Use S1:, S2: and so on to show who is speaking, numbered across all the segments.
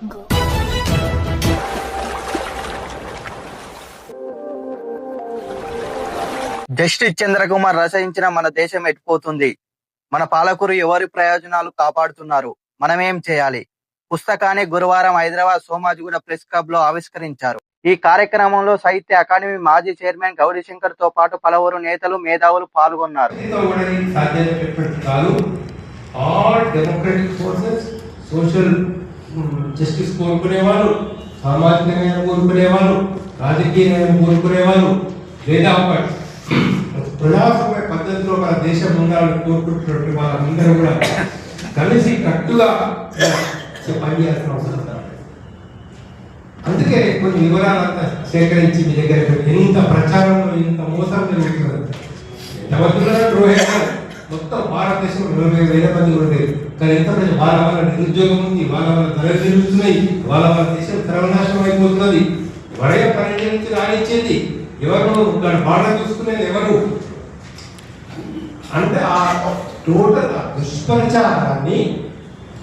S1: Justice Chandrakumar రచయించిన మన దేశం ఎట్టిపోతుంది? మన పాలకులు ఎవరి ప్రయోజనాలు కాపాడుతున్నారు? మనమేం చేయాలి? పుస్తకాన్ని గురువారం హైదరాబాద్ సోమాజిగూడ ప్రెస్ క్లబ్లో ఆవిష్కరించారు. ఈ కార్యక్రమంలో సాహిత్య అకాడమీ మాజీ చైర్మన్ గౌరీ శంకర్తో పాటు పలువురు నేతలు మేధావులు పాల్గొన్నారు.
S2: సోషల్ జస్టిస్ కోరుకునేవారు సామాజిక న్యాయం కోరుకునేవారు రాజకీయ న్యాయం కోరుకునేవారు లేదా ప్రజాస్వామ్య పద్ధతిలో మన దేశం ఉండాలని కోరుకుంటున్నటువంటి వాళ్ళందరూ కూడా కలిసి కట్టుగా పనిచేయాల్సిన అవసరం అందుకే కొన్ని వివరాలంతా సేకరించి మీ దగ్గర ఎంత ప్రచారంలో ఇంత మోసం జరుగుతున్నది ఎవరు ద్రోహేస్తారు మొత్తం భారతదేశంలో ఇరవై వేల మంది ఉండేది కానీ ఎంత వాళ్ళ వల్ల నిరుద్యోగం ఉంది వాళ్ళ వల్ల ధర తిరుగుతున్నాయి వాళ్ళ వల్ల దేశం సర్వనాశనం అయిపోతున్నది. వడయ పర్యటించి రాణించేది ఎవరు? దాని బాధ చూసుకునేది ఎవరు? అంటే ఆ టోటల్ ఆ దుష్ప్రచారాన్ని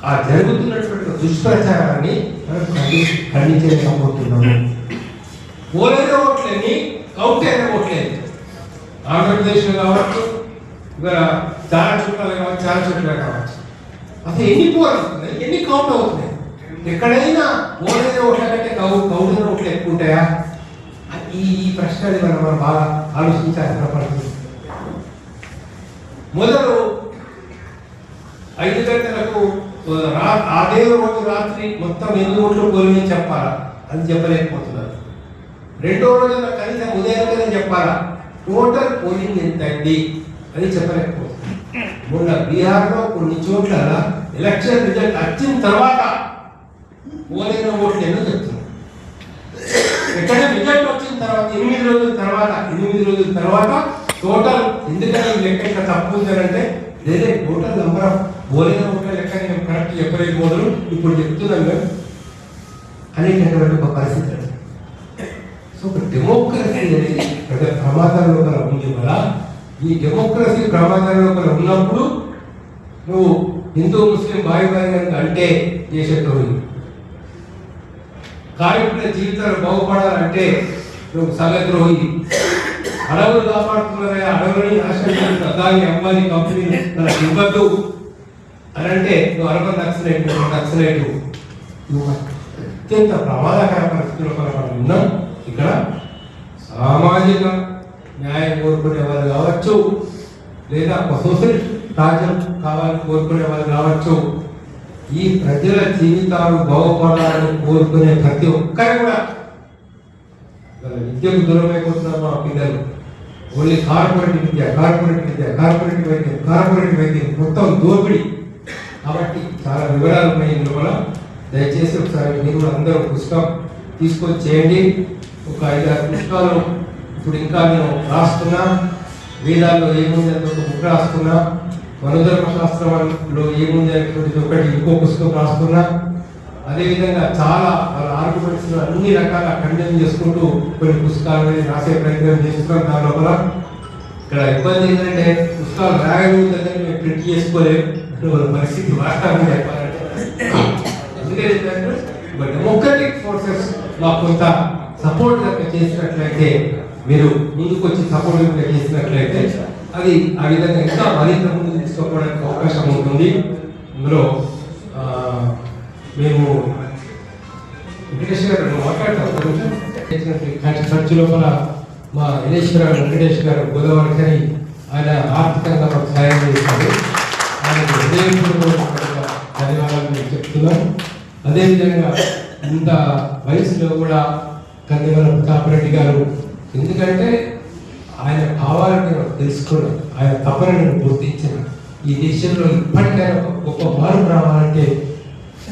S2: ఆ జరుగుతున్నటువంటి దుష్ప్రచారాన్ని మనం ఖండి- ఖండించలేకపోతున్నాము. ఓలైన ఓట్లని కౌంట్ అయిన ఓట్లేదు ఆంధ్రప్రదేశ్లో కావచ్చు ఇక చాలా చోట్ల కావచ్చు చాలా చోట్ల కావచ్చు. అసలు ఎన్ని పోల్ అవుతున్నాయి ఎన్ని కౌంట్ అవుతున్నాయి? ఎక్కడైనా ఓలైన ఓట్ల కంటే కౌ కౌంట్ అయిన ఓట్లు ఎక్కువ ఉంటాయా? ఈ ఈ ప్రశ్నని మనం మనం బాగా ఆలోచించాలి పరిస్థితి. మొదలు ఐదు గంటలకు రా అదే రోజు రాత్రి మొత్తం ఎన్ని ఓట్లు పోలిని చెప్పాలా? అది చెప్పలేకపోతున్నారు. రెండో రోజున కనీసం ఉదయం చెప్పాలా? టోటల్ పోలింగ్ ఎంత అయింది అని చెప్పలేకపోతున్నారు. మొన్న బీహార్లో కొన్ని చోట్ల ఎలక్షన్ రిజల్ట్ వచ్చిన తర్వాత పోలైన ఓట్లు ఎన్నో చెప్తున్నారు. ఎక్కడ రిజల్ట్ వచ్చిన తర్వాత ఎనిమిది రోజుల తర్వాత ఎనిమిది రోజుల తర్వాత టోటల్ ఎందుకంటే లెక్క ఇక్కడ తప్పు ఉందంటే లేదే టోటల్ నెంబర్ ఆఫ్ పోలైన ఓట్ల లెక్క నేను కరెక్ట్ చెప్పలేకపోవడం ఇప్పుడు చెప్తున్నాను మేము అనేటటువంటి ఒక పరిస్థితి సో ఒక డెమోక్రసీ అనేది ప్రమాదంలో ఉంది కదా ఈ డెమోక్రసీ ప్రమాదంలో కల ఉన్నప్పుడు నువ్వు హిందూ ముస్లిం భాయి భాయి అంటే చేసేటోడు కార్మికుల జీవితాలు బాగుపడాలంటే నువ్వు సగద్రోహి. అడవులు కాపాడుతున్నారే అడవులని నాశనం ప్రధాని అంబానీ కంపెనీ నాకు ఇవ్వద్దు అని అంటే నువ్వు అర్బన్ నక్సలైట్ నువ్వు నక్సలైట్ నువ్వు అత్యంత ప్రమాదకర పరిస్థితుల్లో మనం ఉన్నాం. ఇక్కడ సామాజిక న్యాయం కోరుకునేవారు కావచ్చు లేదా ఒక సోషలిస్ట్ రాజ్యం కావాలని కోరుకునే వాళ్ళు కావచ్చు ఈ ప్రజల జీవితాలు బాగుపడాలని కోరుకునే ప్రతి ఒక్కరు కూడా విద్యకు దూరమైపోతున్నారు మా పిల్లలు. ఓన్లీ కార్పొరేట్ విద్య కార్పొరేట్ విద్య కార్పొరేట్ వైద్యం కార్పొరేట్ వైద్యం మొత్తం దోపిడి. కాబట్టి చాలా వివరాలు ఉన్నాయి ఇందులో దయచేసి ఒకసారి మీరు అందరూ పుస్తకం తీసుకొని చేయండి. ఒక ఐదారు పుస్తకాలు ఇప్పుడు ఇంకా నేను రాస్తున్నా. వేదాల్లో ఏముంది అని ఒక బుక్ రాస్తున్నా. మనోధర్మ శాస్త్రంలో ఏముంది అనేటువంటిది ఒకటి ఇంకో పుస్తకం రాస్తున్నా. అదేవిధంగా చాలా వాళ్ళ ఆర్గ్యుమెంట్స్ అన్ని రకాల ఖండనం చేసుకుంటూ కొన్ని పుస్తకాలు రాసే ప్రయత్నం చేస్తున్నాం దాని లోపల. ఇక్కడ ఇబ్బంది ఏంటంటే పుస్తకాలు రాయగలుగుతుందని మేము ప్రింట్ చేసుకోలేము వాళ్ళ పరిస్థితి వాస్తవం చెప్పాలంటే. ఎందుకంటే డెమోక్రటిక్ ఫోర్సెస్ మాకు కొంత సపోర్ట్ కనుక చేసినట్లయితే మీరు ముందుకు వచ్చి సపోర్ట్ చేసినట్లయితే అది ఆ విధంగా ఇంకా మరింత ముందు తీసుకోవడానికి అవకాశం ఉంటుంది. ఇందులో మేము వెంకటేష్ గారు మాట్లాడతాం. మాట్లాడతావు లోపల మా వినేశ్వర వెంకటేష్ గారు గోదావరి కానీ ఆయన ఆర్థికంగా మాకు సహాయం చేశారు. ఆయనకు హృదయపూర్వక ధన్యవాదాలు నేను చెప్తున్నాను అదేవిధంగా ఇంత వయసులో కూడా కందివరం ప్రతాపరెడ్డి గారు ఎందుకంటే ఆయన భావాలను నేను తెలుసుకున్నాను ఆయన తపన నేను గుర్తించిన ఈ దేశంలో ఇప్పటికైనా గొప్ప మార్పు రావాలంటే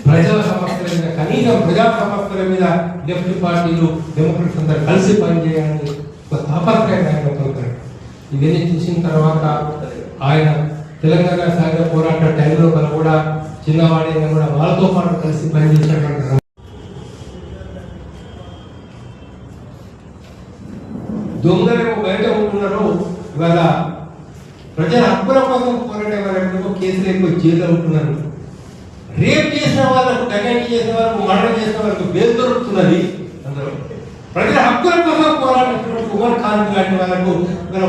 S2: ప్రజా సమస్యల మీద కనీసం ప్రజా సమస్యల మీద లెఫ్ట్ పార్టీలు డెమోక్రట్స్ అందరూ కలిసి పనిచేయాలని ఒక తాపత్రయం ఆయన పొందారు ఇవన్నీ చూసిన తర్వాత ఆయన తెలంగాణ సాగర పోరాట టైంలో కూడా చిన్నవాడైనా కూడా వాళ్ళతో పాటు కలిసి పనిచేసినటువంటి దొంగలేమో బయట ఉంటున్నారు ఇవాళ ప్రజల హక్కుల కోసం పోరాడే వాళ్ళేమో కేసులు ఎక్కువ జైల్లో ఉంటున్నారు రేప్ చేసిన వాళ్ళకు డకాయిటీ చేసిన వాళ్ళకు మరణం చేసిన వాళ్ళకు బేల్ దొరుకుతున్నది. అందరూ ప్రజల హక్కుల కోసం పోరాడుతున్నటువంటి కుమార్ ఖాన్ లాంటి వాళ్ళకు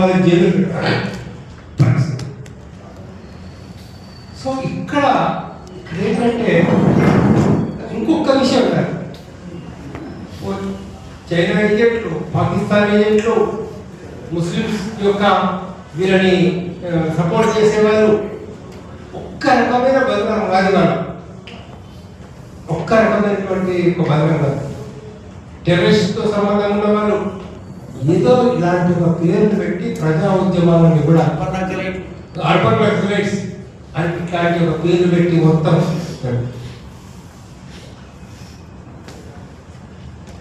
S2: వాళ్ళ జైలు పెట్టారు పరిస్థితి. సో ఇక్కడ ఇక్కడ ఏంటంటే ఇంకొక విషయం కాదు చైనా ఏజెంట్లు ఏజెంట్లు ముస్లిమ్స్ యొక్క వీళ్ళని సపోర్ట్ చేసేవారు. ఒక్క రకమైన బలగం కాదు వాళ్ళు ఒక్క రకమైనటువంటి ఒక బలగం కాదు టెర్రరిస్ట్తో సంబంధం ఉన్న వాళ్ళు ఏదో ఇలాంటి ఒక పేరును పెట్టి ప్రజా ఉద్యమాలను కూడా అర్బన్ నక్సలైట్స్ అని ఇట్లాంటి ఒక పేరు పెట్టి మొత్తం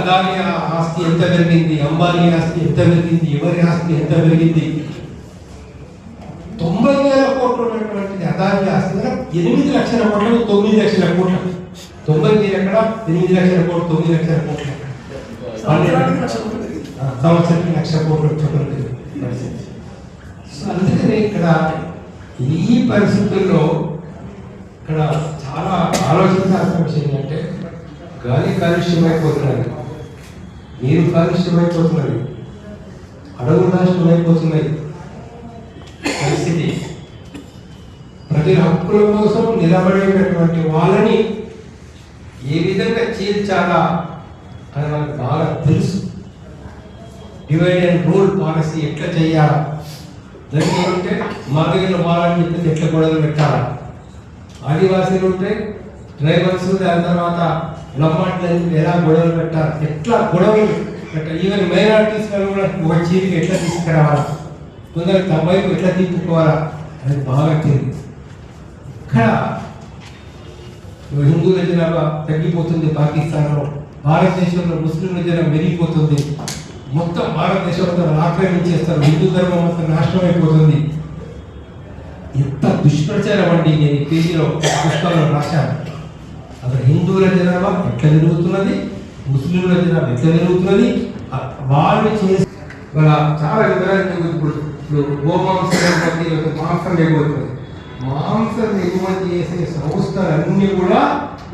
S2: అదాని ఆస్తి ఎంత పెరిగింది? అంబానీ ఆస్తి ఎంత పెరిగింది? ఎవరి ఆస్తి ఎంత పెరిగింది? తొంభై వేల కోట్లు ఉన్నటువంటిది అదాని ఆస్తి. ఎనిమిది లక్షల కోట్లు తొమ్మిది లక్షల కోట్లు. తొంభై వేలు ఎక్కడ? ఎనిమిది లక్షల కోట్లు తొమ్మిది లక్షల కోట్లు సంవత్సరానికి లక్ష కోట్లు సో అందుకనే ఇక్కడ ఈ పరిస్థితుల్లో ఇక్కడ చాలా ఆలోచించాల్సిన విషయం ఏంటంటే గాలి కాలుష్యం అయిపోతున్నది నీరు కాలుష్యం అయిపోతున్నది అడవులు నాశనం అయిపోతున్నాయి పరిస్థితి. ప్రతి హక్కుల కోసం నిలబడేటటువంటి వాళ్ళని ఏ విధంగా చీల్చాలా అని మనకు బాగా తెలుసు. డివైడ్ అండ్ రూల్ పాలసీ ఎట్లా చేయాలా? దానికి ఏమంటే దగ్గర వాళ్ళని చెప్పేసి ఎట్లా గొడవలు పెట్టాలా? ఆదివాసీలు ఉంటే ట్రైబల్స్ దాని తర్వాత లమ్మాట్లని ఎలా గొడవలు పెట్టాలి ఎట్లా గొడవలు పెట్టాలి ఈవెన్ మైనారిటీస్ కూడా ఒక చీరికి ఎట్లా తీసుకురావాలా? కొందరు తమ ఎట్లా తిప్పుకోవాలా? అది బాగా తెలియదు ఇక్కడ హిందువుల జనాభా తగ్గిపోతుంది పాకిస్తాన్లో. భారతదేశంలో ముస్లింల జనాభా పెరిగిపోతుంది మొత్తం భారతదేశం అంతా ఆక్రమించేస్తారు హిందూ ధర్మం మొత్తం నాశనం అయిపోతుంది. ఎంత దుష్ప్రచారం అండి నేను ఈ పేజీలో పుస్తకంలో రాశాను. అసలు హిందువుల జనాభా ఎట్లా పెరుగుతున్నది? ముస్లింల జనాభా ఎట్లా పెరుగుతున్నది? వాళ్ళు చేసి వాళ్ళ చాలా వివరాలు ఇప్పుడు ఇప్పుడు గోమాంసం లేకపోతే మాంసం ఎగుమతి. మాంసం ఎగుమతి చేసే సంస్థలన్నీ కూడా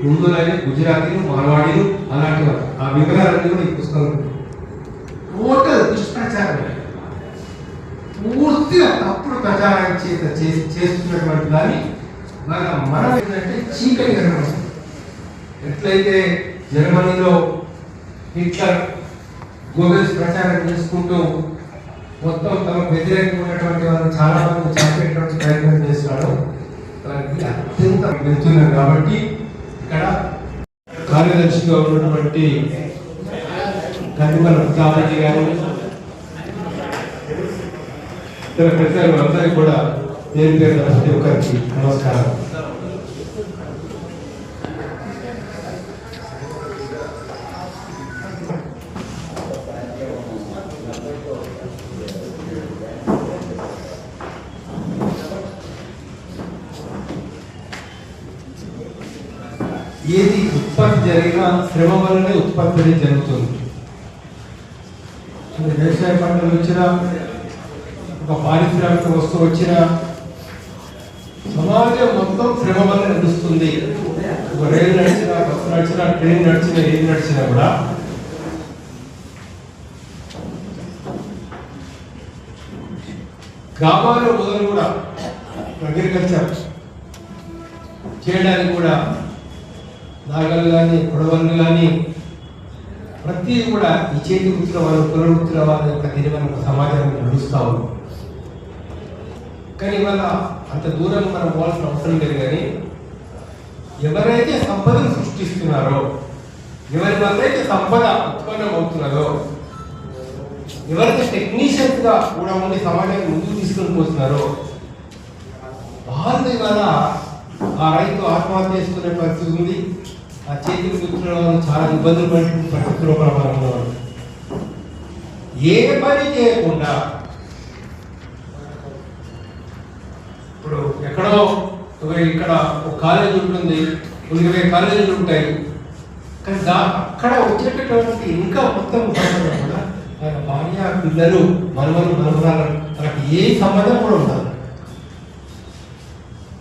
S2: హిందువులనే గుజరాతీలు మార్వాడీలు అలాంటి వాళ్ళు. ఆ వివరాలన్నీ కూడా ఈ పుస్తకం టోటల్ దుష్ప్రచారం. పూర్తిగా తప్పుడు ప్రచారం చేత చేసి చేస్తున్నటువంటి దాన్ని మన మనం ఏంటంటే చీకటికరణం ఎట్లయితే జర్మనీలో హిట్లర్ గోబెల్స్ ప్రచారం చేసుకుంటూ మొత్తం తమకు వ్యతిరేకంగా ఉన్నటువంటి వాళ్ళని చాలా మంది చంపేటువంటి ప్రయత్నం చేస్తున్నాడు. అత్యంత వెళ్తున్నారు కాబట్టి ఇక్కడ కార్యదర్శిగా ఉన్నటువంటి కదిమల ప్రతాపరెడ్డి గారు ఇతర ప్రజలు అందరికీ కూడా పేరు పేరు ప్రతి ఒక్కరికి నమస్కారం. ఏది ఉత్పత్తి జరిగినా శ్రమ వల్లనే ఉత్పత్తి అనేది జరుగుతుంది. వ్యవసాయ పంటలు వచ్చినా ఒక పారిశ్రామిక వస్తువు వచ్చినా సమాజం మొత్తం శ్రమ వల్ల నడుస్తుంది. ఒక రైలు నడిచినా బస్సు నడిచినా ట్రైన్ నడిచినా ఏది నడిచినా కూడా గ్రామాల్లో మొదలు కూడా అగ్రికల్చర్ చేయడానికి కూడా నాగలు కానీ కొడవలు కానీ ప్రతి కూడా ఈ చేతి వృత్తుల వారు కుల వారి వాళ్ళ యొక్క సమాజాన్ని నడుస్తూ ఉంది. కానీ ఇవాళ అంత దూరం మనం పోవాల్సిన అవసరం లేదు కానీ ఎవరైతే సంపదను సృష్టిస్తున్నారో ఎవరి వల్ల అయితే సంపద ఉత్పన్నం అవుతున్నదో ఎవరైతే టెక్నీషియన్స్గా కూడా ఉండి సమాజాన్ని ముందుకు తీసుకొని పోతున్నారో వాళ్ళు ఇవాళ ఆ రైతు ఆత్మహత్య చేసుకునే పరిస్థితి ఉంది. ఆ చేతికి కూర్చున్న వాళ్ళు చాలా ఇబ్బందులు పడి పరిస్థితుల్లో ప్రమాదంలో ఏ పని చేయకుండా ఇప్పుడు ఎక్కడో ఒక ఇక్కడ ఒక కాలేజ్ ఉంటుంది ఇరవై కాలేజీలు ఉంటాయి. కానీ దా అక్కడ వచ్చేటటువంటి ఇంకా మొత్తం కూడా భార్య పిల్లలు మనవలు మనవరాలు మనకి ఏ సంబంధం కూడా ఉండదు.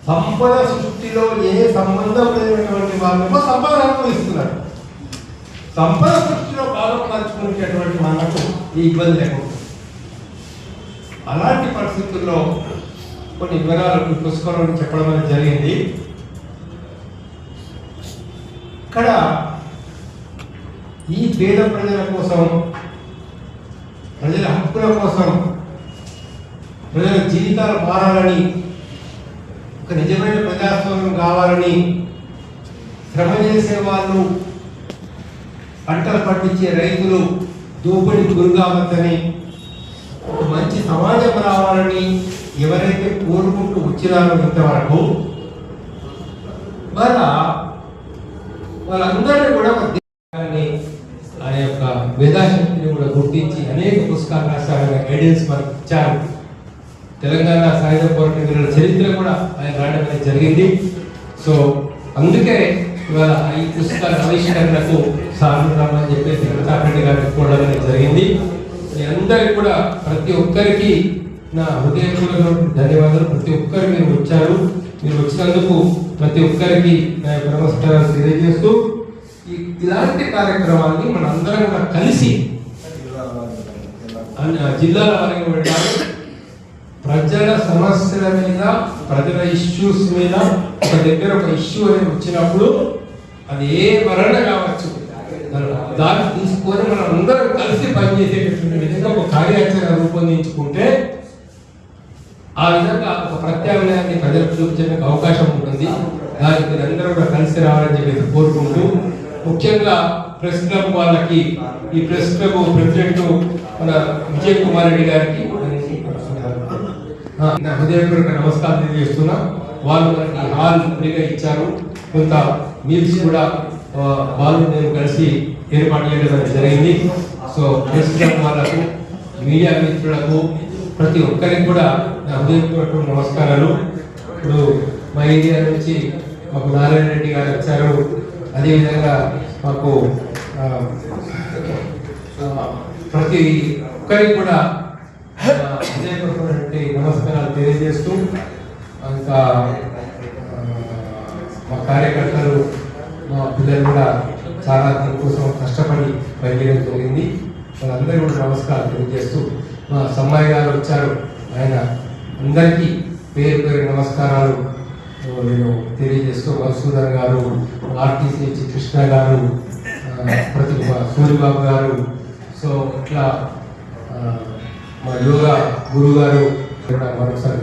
S2: సంపద సృష్టిలో ఏ సంబంధం లేనటువంటి వాళ్ళకు సంపద అనుభవిస్తున్నారు సంపద సృష్టిలో భాగం పంచుకునేటటువంటి మనకు ఈ ఇబ్బంది లేకుండా అలాంటి పరిస్థితుల్లో కొన్ని వివరాలు ఈ పుస్తకంలో చెప్పడం అనేది జరిగింది. ఇక్కడ ఈ పేద ప్రజల కోసం ప్రజల హక్కుల కోసం ప్రజల జీవితాలు మారాలని ఒక నిజమైన ప్రజాస్వామ్యం కావాలని శ్రమ చేసే వాళ్ళు పంటలు పండించే రైతులు దోపిడీకి గురి కావద్దని ఒక మంచి సమాజం రావాలని ఎవరైతే కోరుకుంటూ వచ్చినారో ఇంతవరకు వాళ్ళ వాళ్ళందరినీ కూడా ఆ యొక్క వేదాశక్తిని కూడా గుర్తించి అనేక పుస్తకాలు రాశారనే గైడెన్స్ మనకు ఇచ్చారు. తెలంగాణ సాయుధ పోరాట చరిత్ర కూడా ఆయన రాయడం అనేది జరిగింది. సో అందుకే ఇవాళ ఈ పుస్తకాల ఆవిష్కరణకు సార్లు రమ్మని చెప్పేసి ప్రతాప్ రెడ్డి గారు చెప్పుకోవడం అనేది జరిగింది. మీ అందరికి కూడా ప్రతి ఒక్కరికి నా హృదయపూర్వక ధన్యవాదాలు. ప్రతి ఒక్కరు మీరు వచ్చారు. మీరు వచ్చినందుకు ప్రతి ఒక్కరికి నా యొక్క నమస్కారాలు తెలియజేస్తూ ఈ- ఇలాంటి కార్యక్రమాన్ని మన అందరం కూడా కలిసి జిల్లాల వారికి వెళ్ళాలి. ప్రజల సమస్యల మీద ప్రజల ఇష్యూస్ మీద ఒక దగ్గర ఒక ఇష్యూ అనేది వచ్చినప్పుడు అది ఏ వరణ కావచ్చు? దాన్ని తీసుకొని మనం అందరం కలిసి పనిచేసేటటువంటి విధంగా ఒక కార్యాచరణ రూపొందించుకుంటే ఆ విధంగా ఒక ప్రత్యామ్నాయాన్ని ప్రజలకు చూపించడానికి అవకాశం ఉంటుంది. దానికి మీరందరూ కూడా కలిసి రావాలని చెప్పేసి కోరుకుంటూ ముఖ్యంగా ప్రెస్ క్లబ్ వాళ్ళకి ఈ ప్రెస్ క్లబ్ ప్రెసిడెంట్ మన విజయ్ కుమార్ రెడ్డి గారికి నా హృదయపూర్వక నమస్కారం తెలియజేస్తున్నా. వాళ్ళు మనకి హాల్ ఫ్రీగా ఇచ్చారు. కొంత మీల్స్ కూడా వాళ్ళు నేను కలిసి ఏర్పాటు చేయడం అనేది జరిగింది. సో ప్రెసిడెంట్ వాళ్ళకు మీడియా మిత్రులకు ప్రతి ఒక్కరికి కూడా నా హృదయపూర్వక నమస్కారాలు. ఇప్పుడు మా ఏరియా నుంచి మాకు నారాయణ రెడ్డి గారు వచ్చారు. అదేవిధంగా మాకు ప్రతి ఒక్కరికి కూడా ఆ, నమస్కారాలు తెలియజేస్తూ ఇంకా మా కార్యకర్తలు మా పిల్లలు కూడా చాలా దీనికోసం కష్టపడి పనిచేయడం జరిగింది. వాళ్ళందరూ కూడా నమస్కారాలు తెలియజేస్తూ మా సమ్మాయి గారు వచ్చారు. ఆయన అందరికీ పేరు పేరు నమస్కారాలు నేను తెలియజేస్తూ మధుసూదన్ గారు ఆర్టీసీ కృష్ణ గారు ప్రతి సూర్యబాబు గారు. సో ఇట్లా మా యోగా గురువు గారు మరొకసారి